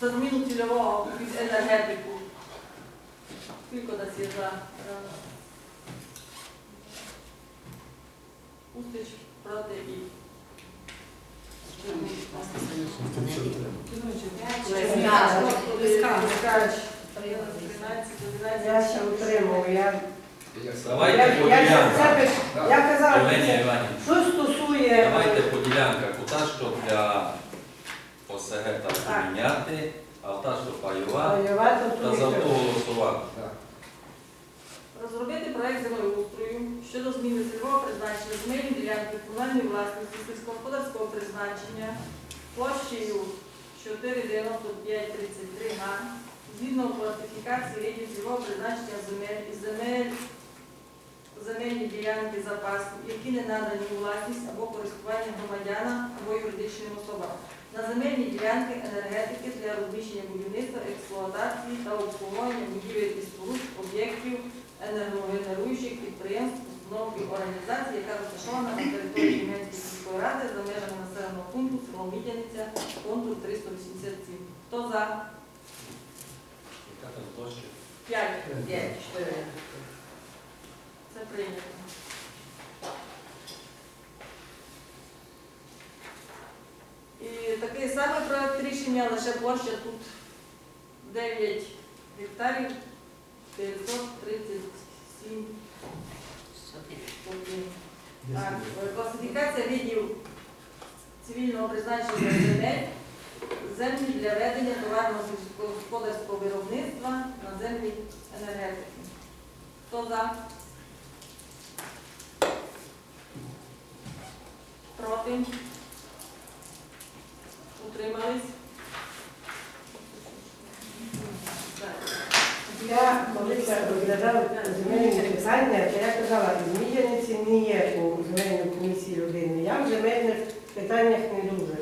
за зміну цільового під енергетику. Скільки нас є за? Раз. Устич проти і. Лискач. 13, 11. Я ще утримую. Я, Давайте по я, ділянках. я казала, що стосує давайте по ділянках. Ота, що для ОСГ там поміняти, а та, що пайова, та за ніхто. то голосувати. Розробити проект землеустрою щодо зміни цільового призначення земельної ділянки комунальної власності сільськогосподарського призначення площею 49533 га згідно класифікації видів цільового призначення земель земельні запасу, які не надані у власність або користування громадянам або юридичним особам. На земельні ділянки енергетики для розміщення будівництва, експлуатації та обслуговування будівель і споруд об'єктів енергогенеруючих підприємств, установ і організацій, яка розташована на території Менської сільської ради за межами населеного пункту село Мідяниця, контур 387. Хто за? Яка там площа? 5. Є, чотири. Це прийнято. І такий самий рішення, лише площа тут 9 гектарів 937. Так, Класифікація видів цивільного призначення земель, землі для ведення товарного сільськогосподарського виробництва на землі енергетики. Хто за? Проти? Утримались? Я коли розглядав земельні питання, то я казала, в Мідяниці не є у земельній комісії людини. Я в земельних питаннях не дуже.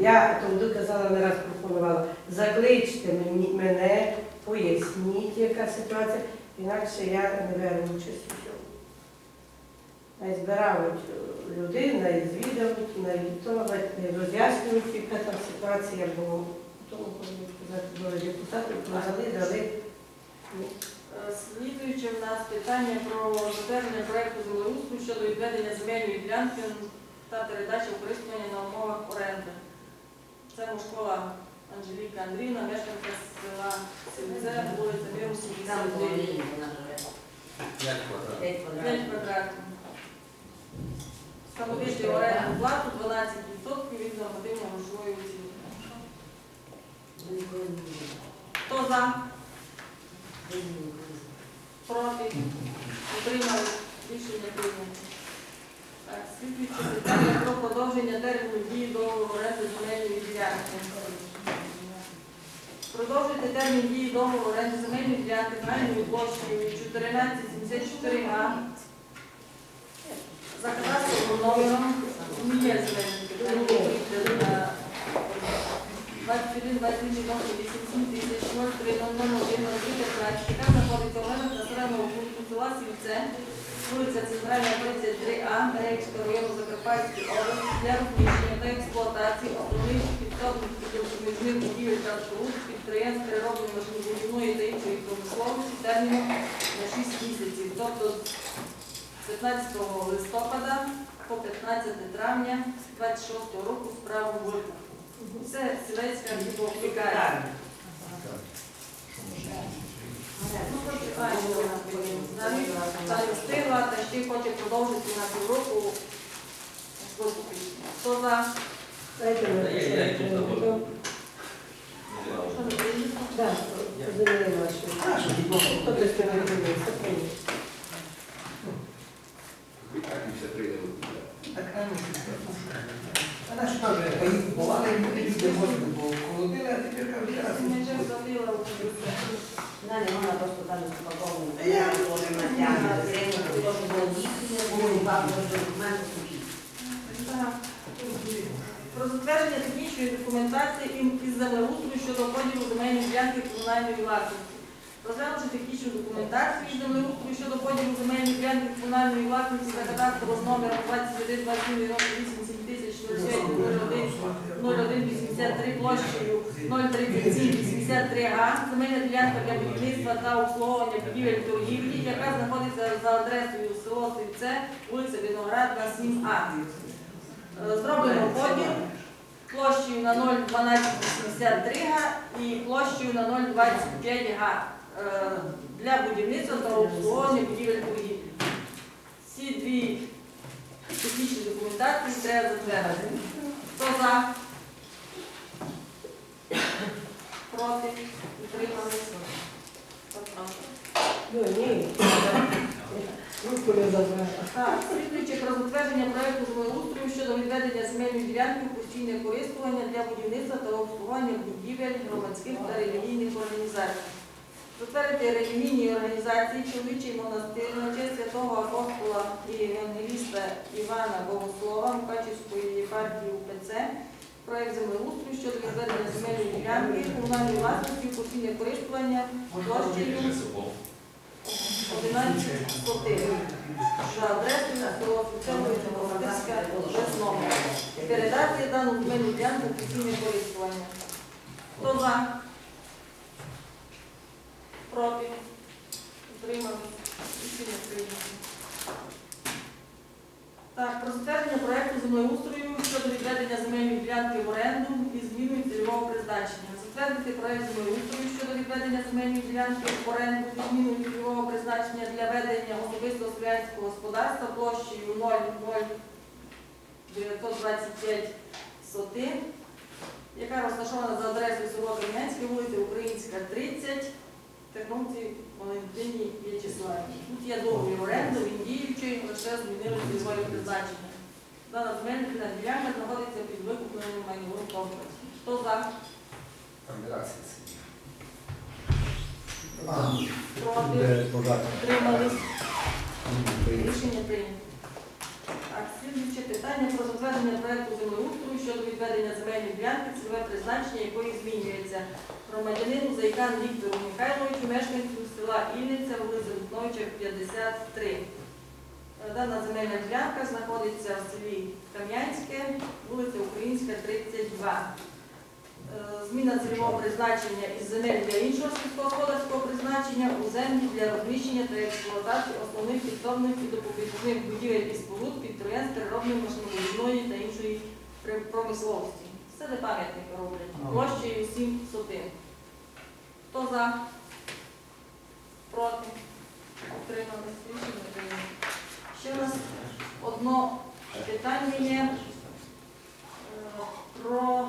Я тоді казала, не раз пропонувала, закличте мені, мене, поясніть, яка ситуація, інакше я не беру участь у цьому. Збирають людей, най звідують, най готовить, най роз'яснюють, яка там ситуація, бо тому хочу сказати до депутатів, подали, дали. Е, Слідуюче в нас питання про затвердження проекту землеустрою щодо відведення земельної ділянки та передачі у користування на умовах оренди. Це школа Анжеліка Андріївна, мешканка села Сільце, вулиця Миру, 79. П'ять квадратів. 5 квадратів. Встановити оренду плату 12% від нормативно-грошової оцінки. Хто за? Проти? Утримали? Рішення прийнято. Так, слідуюче питання про продовження терміну дії договору оренди земельної ділянки. Продовжити термін дії договору оренди земельної ділянки загальною площею 1474 га за кадастровим номером є земельні питання. 21, 21, 87 тисяч 03 001 15, яка знаходиться в межах населеного пункту села вулиця Центральна 33А, Берегського району Закарпатської області для розміщення та експлуатації основних підсобних підвізних будівель та споруд підприємств перероблення машинобудівної та іншої промисловості терміном на 6 місяців, тобто 15 листопада по 15 травня 26 року справу правом. Це сілецька гіпофікація. Ну, хоче, а, що вона навіть та ще хоче продовжити на півроку. Хто за? Про затвердження технічної документації із землеустрою щодо поділу земельної ділянки комунальної власності. Розглянувши технічну документацію із землеустрою щодо поділу земельної ділянки комунальної власності за кадастровим номером 21 27 тисяч 0183 площею 03783 га, земельна ділянка для будівництва та обслуговування будівель торгівлі, яка знаходиться за адресою село Сільце, вулиця Виноградна, 7А. Е, Зроблено поділ площею на 0,1283 га і площею на 0,25 га е, для будівництва та обслуговування будівель торгівлі. Треба затвердити. Хто за? Проти? Утрималися? Ну, ні. Руку не. Так, слідуючи про затвердження проекту землеустрою щодо відведення земельної ділянки в постійне користування для будівництва та обслуговування будівель громадських та релігійних організацій. Затвердити релігійні організації чоловічий монастир на честь святого апостола і евангеліста Івана Богослова Мукачівської єпархії УПЦ. Проект землеустрою щодо відведення земельної ділянки комунальної власності постійне користування площею 11 сотин за адресою село Офіцерної Демократичська без номера. Передати дану земельну ділянку постійне користування. Хто за? Проти? Утримали? Рішення прийнято. Так, про затвердження проекту землеустрою щодо відведення земельної ділянки в оренду і зміною цільового призначення. Затвердити проект землеустрою щодо відведення земельної ділянки в оренду і зміною цільового призначення для ведення особистого селянського господарства площею 00925 сотин, яка розташована за адресою село Кам'янське, вулиця Українська, 30, Тернопці Валентині В'ячеславі. Тут є договір оренди, він діючий, лише змінили цільове призначення. Дана земельна ділянка знаходиться під викупленим майновим комплексом. Хто за? Проти? Утримались? Рішення прийнято. Так, питання про затвердження проекту землеустрою щодо відведення земельної ділянки, цільове призначення якої змінюється громадянину Зайкан Віктору Михайловичу, мешканцю села Ільниця, вулиця Лутновича, 53. Е, Дана земельна ділянка знаходиться в селі Кам'янське, вулиця Українська, 32. Е, Зміна цільового призначення із земель для іншого сільськогосподарського призначення у землі для розміщення та експлуатації основних підсобних і допоміжних будівель і споруд підприємств переробної машинобудівної та іншої промисловості. Все де пам'ятники роблять. Площею 7 сотин. Хто за? Проти? Прийнято. Ще у нас одно питання є е, про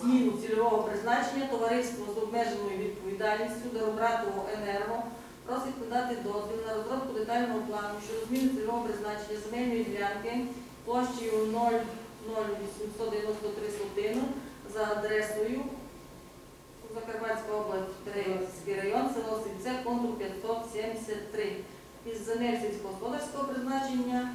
зміну цільового призначення товариство з обмеженою відповідальністю Доробратово Енерго просить надати дозвіл на розробку детального плану щодо зміни цільового призначення земельної ділянки площею 00893 сотину за адресою Закарпатська область, Терейський район, село Сільце, контур 573 із земель сільськогосподарського призначення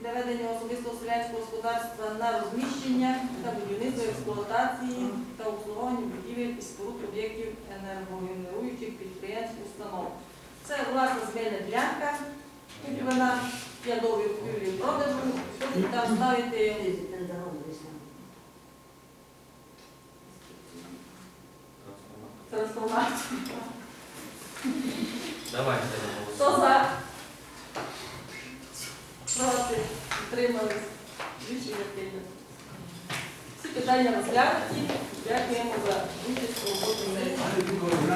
для ведення особистого селянського господарства на розміщення та будівництво експлуатації та обслуговування будівель і споруд об'єктів енергогенеруючих підприємств установ. Це власна земельна ділянка, куплена я купівлі продажу, хочуть там ставити трансформацію. Давайте. Хто за? Проти? Утримались? Рішення прийнято. Всі питання розглянуті. Дякуємо за участь у роботі.